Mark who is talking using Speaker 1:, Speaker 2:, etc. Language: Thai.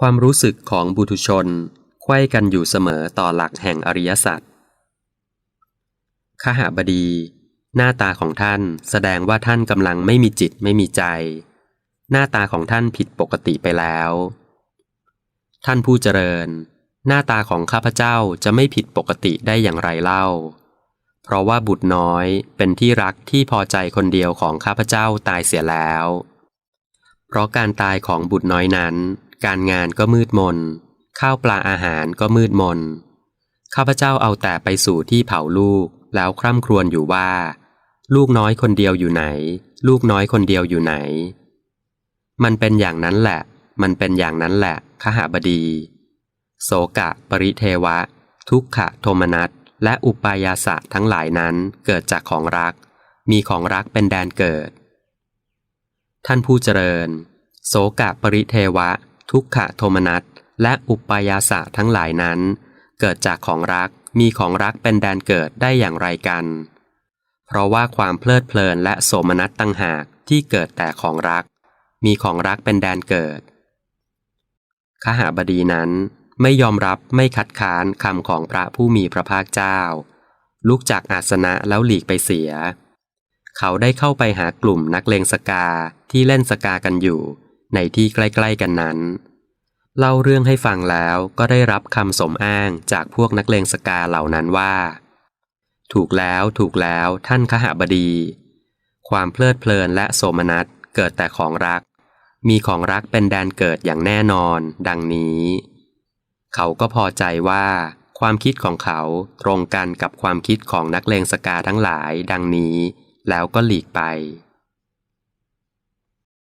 Speaker 1: ความรู้สึกของบุตุชนไขว้กันอยู่เสมอต่อหลักแห่งอริยสัจขหบดี หน้าตาของท่านแสดงว่าท่านกำลังไม่มีจิตไม่มีใจ หน้าตาของท่านผิดปกติไปแล้ว ท่านผู้เจริญ หน้าตาของข้าพเจ้าจะไม่ผิดปกติได้อย่างไรเล่า เพราะว่าบุตรน้อยเป็นที่รักที่พอใจคนเดียวของข้าพเจ้าตายเสียแล้ว เพราะการตายของบุตรน้อยนั้น การงานก็มืดมน ข้าวปลาอาหารก็มืดมน ข้าพเจ้าเอาแต่ไปสู่ที่เผาลูกแล้วคร่ำครวญอยู่ว่า ลูกน้อยคนเดียวอยู่ไหน ลูกน้อยคนเดียวอยู่ไหน มันเป็นอย่างนั้นแหละ มันเป็นอย่างนั้นแหละขหบดี โสกะ ปริเทวะ ทุกขะโทมนัสและอุปายาสะทั้งหลายนั้นเกิดจากของรัก มีของรักเป็นแดนเกิด ท่านผู้เจริญ โสกะปริเทวะ ทุกขโทมนัสและอุปายาสะทั้งหลายนั้น เกิดจากของรักมีของรักเป็นแดนเกิดได้อย่างไรกัน เพราะว่าความเพลิดเพลินและโสมนัสตั้งหากที่เกิดแต่ของรัก มีของรักเป็นแดนเกิดขหาบดีนั้นไม่ยอมรับไม่คัดค้านคำของพระผู้มีพระภาคเจ้า ลุกจากอาสนะแล้วหลีกไปเสีย เขาได้เข้าไปหากลุ่มนักเลงสกาที่เล่นสกากันอยู่ ในที่ใกล้ๆกันนั้น เล่าเรื่องให้ฟังแล้วก็ได้รับคำสมอ้างจากพวกนักเลงสกาเหล่านั้นว่า ถูกแล้วถูกแล้วท่านขหบดี ความเพลิดเพลินและโสมนัสเกิดแต่ของรัก มีของรักเป็นแดนเกิดอย่างแน่นอน ดังนี้ เขาก็พอใจว่า ความคิดของเขาตรงกันกับความคิดของนักเลงสกาทั้งหลาย ดังนี้ แล้วก็หลีกไป